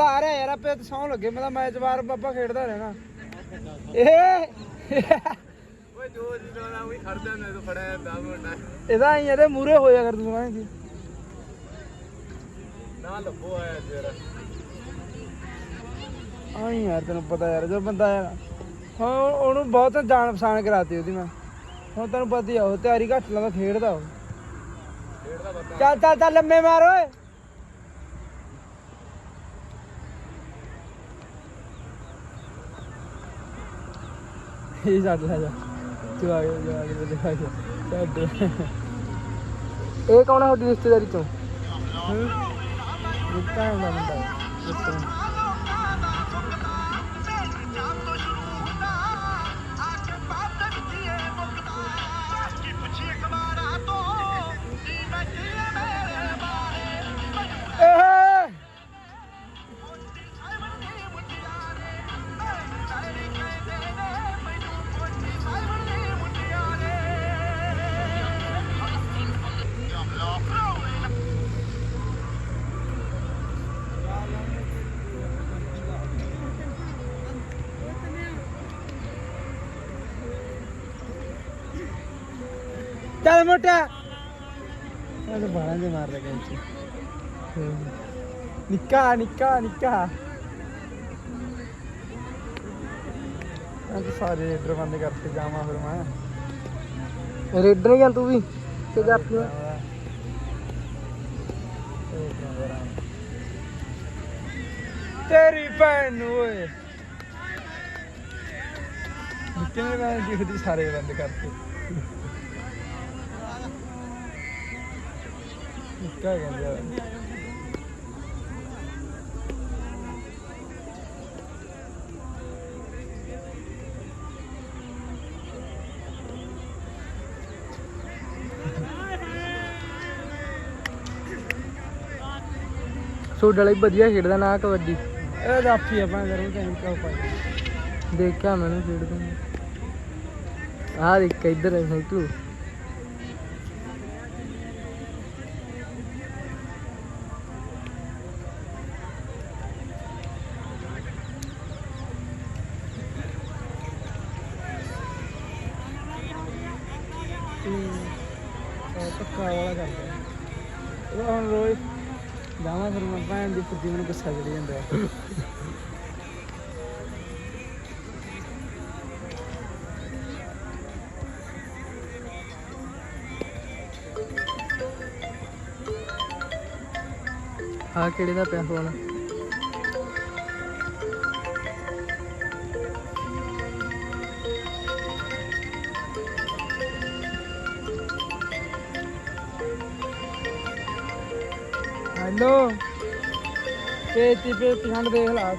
ਆ ਰਿਹਾ ਯਾਰ ਆਪੇ ਸੌਂ ਲੱਗੇ। ਮੈਂ ਤਾਂ ਮੈਚ ਵਾਰ ਬਾਬਾ ਖੇਡਦਾ ਰਹਿਣਾ। ਇਹ ਓਏ ਜੋ ਜੀ ਨਾ ਉਹੀ ਖੜਦਾ ਨਾ ਤੂੰ ਫੜਿਆ ਦਾ ਮੁੰਡਾ ਇਹਦਾ ਹੀ ਇਹਦੇ ਮੂਰੇ ਹੋਇਆ ਕਰ ਤੂੰ ਕਹਿੰਦੀ ਸੀ ਨਾ ਲੱਭੋ ਆਇਆ ਜਰਾ ਆਈ ਯਾਰ ਤੈਨੂੰ ਪਤਾ ਯਾਰ ਜੋ ਬੰਦਾ ਯਾਰ ਹਾਂ ਉਹਨੂੰ ਬਹੁਤ ਜਾਣ ਪਛਾਣ ਕਰਾਤੀ ਉਹਦੀ ਮੈਂ। ਹੁਣ ਤੈਨੂੰ ਪਤਾ ਹੀ ਆ ਉਹ ਤਿਆਰੀ ਘੱਟ ਲਾਉਂਦਾ ਖੇਡਦਾ ਉਹ। ਖੇਡਦਾ ਬੰਦਾ। ਚੱਲ ਚੱਲ ਚੱਲ ਲੰਮੇ ਮਾਰ ਓਏ। ਇਹ ਛੱਡ ਲੈ ਜਾ। ਤੂੰ ਆ ਗਿਆ ਜਾ ਕੇ ਦਿਖਾ ਕੇ ਛੱਡ। ਇਹ ਕੌਣ ਹੈ ਤੁਹਾਡੀ ਰਿਸ਼ਤੇਦਾਰੀ ਚੋਂ? ਦਿੱਤਾ ਹੁੰਦਾ ਮੁੰਡਾ। ਦਿੱਤਾ ਚੱਲ ਮੋਟਾ। ਇਹ ਤਾਂ ਦੇ ਮਾਰ ਲਗਾ ਇੱਥੇ। ਨਿੱਕਾ ਨਿੱਕਾ ਨਿੱਕਾ। ਅੱਜ ਸਾਰੇ ਰੇਡਰ ਬੰਦ ਕਰਕੇ ਜਾਵਾਂ ਫਿਰ ਮੈਂ। ਰੇਡਰ ਹੀ ਆ ਤੂੰ ਵੀ ਤੇ ਜਾਪੀ ਤੇਰੀ ਭੈਣ ਨੂੰ ਓਏ। ਨਿੱਕੇ ਨੇ ਮੈਂ ਦਿਖਦੀ ਸਾਰੇ ਬੰਦ ਕਰਤੇ ਕਹਿੰਦਾ ਸੋਡ ਹੀ ਵਧੀਆ ਖੇਡਦਾ ਨਾ ਕਬੱਡੀ। ਇਹ ਰਾਫੀ ਆਪਾਂ ਕਰੂ ਤਾਂ ਕਿਉਂ ਪਾਈ ਦੇਖਿਆ ਮੈਨੂੰ ਖੇਡਦਾ। ਆਹ ਦੇਖ ਇੱਧਰ ਹੈ ਸਾਈਕਲ। ਪੱਕਾ ਵਾਲਾ ਕਰਦਾ ਉਹ ਹੁਣ ਰੋਜ਼ ਜਾਵਾਂ ਫਿਰ ਮੈਂ ਭੈਣ ਦੀ ਫੁੱਦੀ ਮੈਨੂੰ ਗੁੱਸਾ ਚੜੀ ਜਾਂਦਾ ਆ ਕਿਹੜੇ ਦਾ ਪਿਆ ਫੋਨ ਹੈਲੋ। ਪੇਤੀ ਪੇਤੀ ਖੰਡ ਦੇਖ ਲਾ